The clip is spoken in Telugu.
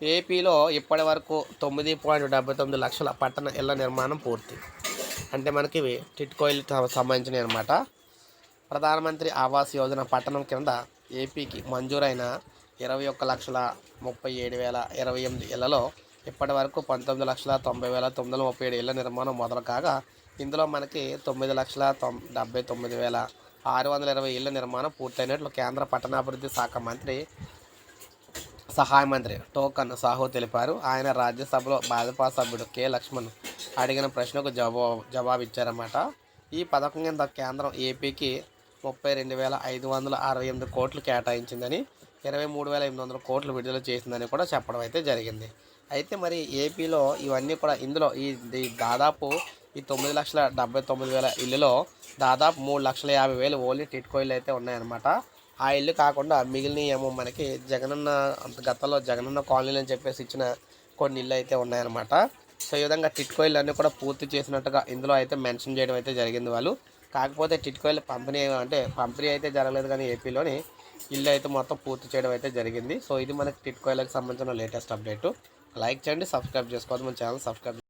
ఏపీలో ఇప్పటి వరకు తొమ్మిది పాయింట్ డెబ్బై తొమ్మిది లక్షల పట్టణ ఇళ్ళ నిర్మాణం పూర్తి. అంటే మనకి టిట్కోయిల్ టిట్కో ఇల్లు సంబంధించినవి అనమాట ప్రధానమంత్రి ఆవాస్ యోజన పట్టణం కింద ఏపీకి మంజూరైన ఇరవై ఒక్క లక్షల ముప్పై ఏడు వేల ఇరవై ఎనిమిది ఇళ్ళలో ఇప్పటి వరకు పంతొమ్మిది లక్షల తొంభై వేల తొమ్మిది వందల ముప్పై ఏడు ఇళ్ళ నిర్మాణం మొదలు కాగా ఇందులో మనకి తొమ్మిది లక్షల తొం డెబ్బై తొమ్మిది వేల ఆరు వందల ఇరవై ఇళ్ళ నిర్మాణం పూర్తయినట్లు కేంద్ర పట్టణాభివృద్ధి శాఖ మంత్రి సహాయ మంత్రి టోకన్ సాహు తెలిపారు. ఆయన రాజ్యసభలో భాజపా సభ్యుడు కె. లక్ష్మణ్ అడిగిన ప్రశ్నకు జవాబు జవాబిచ్చారన్నమాట. ఈ పథకం కింద కేంద్రం ఏపీకి ముప్పై రెండు వేల ఐదు వందల అరవై ఎనిమిది కోట్లు కేటాయించిందని ఇరవై మూడు వేల ఎనిమిది వందల కోట్లు విడుదల చేసిందని కూడా చెప్పడం అయితే జరిగింది. అయితే మరి ఏపీలో ఇవన్నీ కూడా ఇందులో ఈ దాదాపు ఈ తొమ్మిది లక్షల డెబ్బై తొమ్మిది వేల ఇల్లులో దాదాపు మూడు లక్షల యాభై వేలు ఓన్లీ టిట్కోయిలు అయితే ఉన్నాయన్నమాట. ఆ ఇల్లు కాకుండా మిగిలిన ఏమో మనకి జగనన్న గతంలో జగనన్న కాలనీలు అని చెప్పేసి ఇచ్చిన కొన్ని ఇల్లు అయితే ఉన్నాయన్నమాట. సో ఈ విధంగా టిట్కో ఇల్లు అన్నీ కూడా పూర్తి చేసినట్టుగా ఇందులో అయితే మెన్షన్ చేయడం అయితే జరిగింది వాళ్ళు. కాకపోతే టిట్కో ఇల్లు పంపిణీ అంటే పంపిణీ అయితే జరగలేదు కానీ ఏపీలోని ఇల్లు అయితే మొత్తం పూర్తి చేయడం అయితే జరిగింది. సో ఇది మనకి టిట్కో ఇళ్ళకి సంబంధించిన లేటెస్ట్ అప్డేట్. లైక్ చేయండి సబ్స్క్రైబ్ చేసుకోవద్దు. మన ఛానల్ సబ్స్క్రైబ్